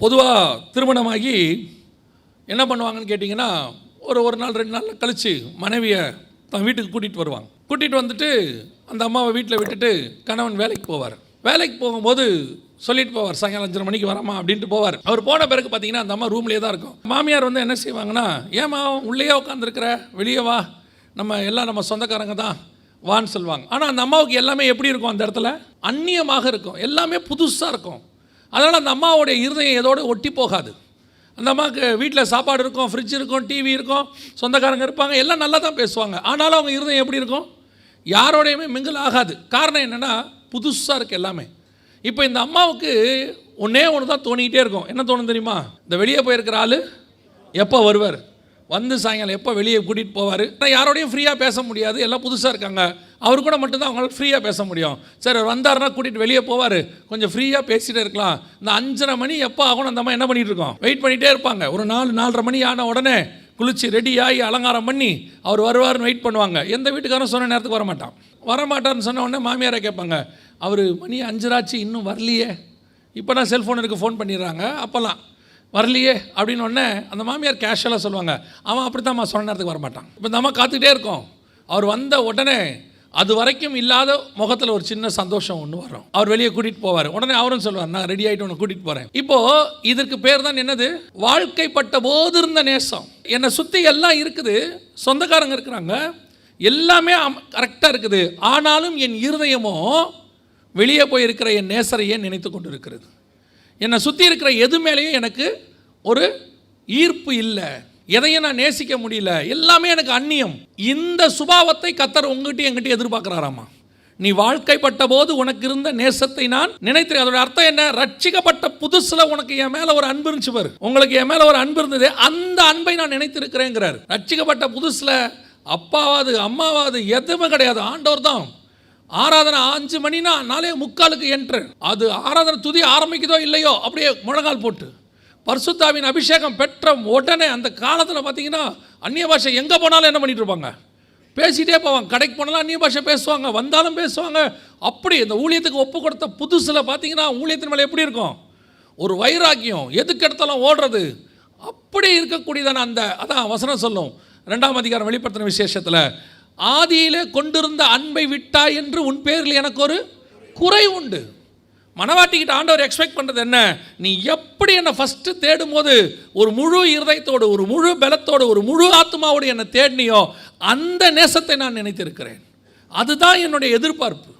பொதுவாக திருமணமாகி என்ன பண்ணுவாங்கன்னு கேட்டிங்கன்னா ஒரு ஒரு நாள் ரெண்டு நாள் கழித்து மனைவியை தன் வீட்டுக்கு கூட்டிகிட்டு வருவாங்க. கூட்டிகிட்டு வந்துட்டு அந்த அம்மாவை வீட்டில் விட்டுட்டு கணவன் வேலைக்கு போவார். வேலைக்கு போகும்போது சொல்லிட்டு போவார் சாயங்காலம் அஞ்சரை மணிக்கு வரமா அப்படின்ட்டு போவார். அவர் போன பிறகு பார்த்தீங்கன்னா அந்த அம்மா ரூம்லேயே தான் இருக்கும். மாமியார் வந்து என்ன செய்வாங்கன்னா ஏமா உள்ளேயே உட்காந்துருக்குற வெளியே வா. நம்ம எல்லாம் நம்ம சொந்தக்காரங்க தான். வான்னு சொல்லுவாங்க. ஆனால் அந்த அம்மாவுக்கு எல்லாமே எப்படி இருக்கும் அந்த இடத்துல? அந்நியமாக இருக்கும். எல்லாமே புதுசாக இருக்கும். அதனால் அந்த அம்மாவுடைய இருதயம் எதோடு ஒட்டி போகாது. அந்த அம்மாவுக்கு வீட்டில் சாப்பாடு இருக்கும் ஃப்ரிட்ஜ் இருக்கும் டிவி இருக்கும் சொந்தக்காரங்க இருப்பாங்க எல்லாம் நல்லா தான் பேசுவாங்க. ஆனாலும் அவங்க இருதயம் எப்படி இருக்கும்? யாரோடையுமே மிங்கிள் ஆகாது. காரணம் என்னென்னா புதுசாக இருக்குது எல்லாமே. இப்போ இந்த அம்மாவுக்கு ஒன்றே ஒன்று தான் தோணிக்கிட்டே இருக்கும். என்ன தோணும் தெரியுமா? இந்த வெளியே போயிருக்கிற ஆள் எப்போ வருவார்? வந்து சாயங்காலம் எப்போ வெளியே கூட்டிகிட்டு போவார்? ஆனால் யாரோடையும் ஃப்ரீயாக பேச முடியாது. எல்லாம் புதுசாக இருக்காங்க. அவர் கூட மட்டும்தான் அவங்களால ஃப்ரீயாக பேச முடியும். சரி அவர் வந்தாருன்னா கூட்டிகிட்டு வெளியே போவார். கொஞ்சம் ஃப்ரீயாக பேசிகிட்டே இருக்கலாம். இந்த அஞ்சரை மணி எப்போ ஆகணும் அந்த அம்மா என்ன பண்ணிகிட்டு இருக்கோம்? வெயிட் பண்ணிகிட்டே இருப்பாங்க. ஒரு நாலு நாலரை மணி ஆன உடனே குளிச்சு ரெடி ஆகி அலங்காரம் பண்ணி அவர் வருவார்னு வெயிட் பண்ணுவாங்க. எந்த வீட்டுக்காரரும் சொன்ன நேரத்துக்கு வர மாட்டான் வரமாட்டார்னு சொன்ன உடனே மாமியாரை கேட்பாங்க அவர் மணி அஞ்சராச்சு இன்னும் வரலையே. இப்போ நான் செல்ஃபோன் இருக்கு ஃபோன் பண்ணிடுறாங்க. அப்போல்லாம் வரலையே. அப்படின்னு உடனே அந்த மாமியார் கேஷுவலாக சொல்லுவாங்க. அவன் அப்படி தான் சொன்ன நேரத்துக்கு வரமாட்டான். இப்போ இந்த அம்மா காத்துக்கிட்டே இருக்கோம். அவர் வந்த உடனே அது வரைக்கும் இல்லாத முகத்தில் ஒரு சின்ன சந்தோஷம் ஒன்று வரும். அவர் வெளியே கூட்டிகிட்டு போவார். உடனே அவரும் சொல்லுவார் நான் ரெடி ஆகிட்டு உன்னை கூட்டிகிட்டு போகிறேன் இப்போது இதற்கு பேர் தான் என்னது? வாழ்க்கைப்பட்ட போது இருந்த நேசம். என்னை சுற்றி எல்லாம் இருக்குது. சொந்தக்காரங்க இருக்கிறாங்க. எல்லாமே கரெக்டாக இருக்குது. ஆனாலும் என் இருதயமோ வெளியே போயிருக்கிற என் நேசரையே நினைத்து கொண்டு இருக்கிறது என்னை சுற்றி இருக்கிற எது மேலேயும் எனக்கு ஒரு ஈர்ப்பு இல்லை. எதையும் நான் நேசிக்க முடியல. எல்லாமே எனக்கு அந்நியம். இந்த சுபாவத்தை கத்தர் உங்ககிட்ட என்கிட்ட எதிர்பார்க்குறாராமா? நீ வாழ்க்கைப்பட்ட போது உனக்கு இருந்த நேசத்தை நான் நினைத்தேன். அதோட அர்த்தம் என்ன? ரட்சிக்கப்பட்ட புதுசுல உனக்கு என் மேல ஒரு அன்பு இருந்துச்சு பாரு. உங்களுக்கு என் மேல ஒரு அன்பு இருந்தது. அந்த அன்பை நான் நினைத்திருக்கிறேங்கிறார். ரட்சிக்கப்பட்ட புதுசுல அப்பாவாது அம்மாவாது எதுவுமே கிடையாது. ஆண்டவர் தான். ஆராதனை அஞ்சு மணினா நாளே முக்காலுக்கு என்ட்ரு. அது ஆராதனை துதி ஆரம்பிக்குதோ இல்லையோ அப்படியே முழங்கால் போட்டு. பர்சுத்தாவின் அபிஷேகம் பெற்ற உடனே அந்த காலத்தில் பார்த்தீங்கன்னா அந்நிய பாஷை எங்கே போனாலும் என்ன பண்ணிட்டு இருப்பாங்க? பேசிகிட்டே போவாங்க. கடைக்கு போனாலும் அந்நிய பாஷை பேசுவாங்க. வந்தாலும் பேசுவாங்க. அப்படி இந்த ஊழியத்துக்கு ஒப்பு கொடுத்த புதுசில் பார்த்தீங்கன்னா ஊழியத்தின் மேலே எப்படி இருக்கும்? ஒரு வைராக்கியம். எதுக்கு எடுத்தாலும் ஓடுறது? அப்படி இருக்கக்கூடியதான அந்த அதான் வசனம் சொல்லும். ரெண்டாம் அதிகாரம் வெளிப்படுத்தின விசேஷத்தில் ஆதியிலே கொண்டிருந்த அன்பை விட்டாய் என்று உன் பேரில் எனக்கு ஒரு குறை உண்டு. மனவாட்டிக்கிட்ட ஆண்டவர் எக்ஸ்பெக்ட் பண்ணுறது என்ன? நீ எப்படி என்னை ஃபஸ்ட்டு தேடும் போது ஒரு முழு இருதயத்தோடு ஒரு முழு பலத்தோடு ஒரு முழு ஆத்மாவோடு என்னை தேடினியோ அந்த நேசத்தை நான் நினைத்திருக்கிறேன். அதுதான் என்னுடைய எதிர்பார்ப்பு.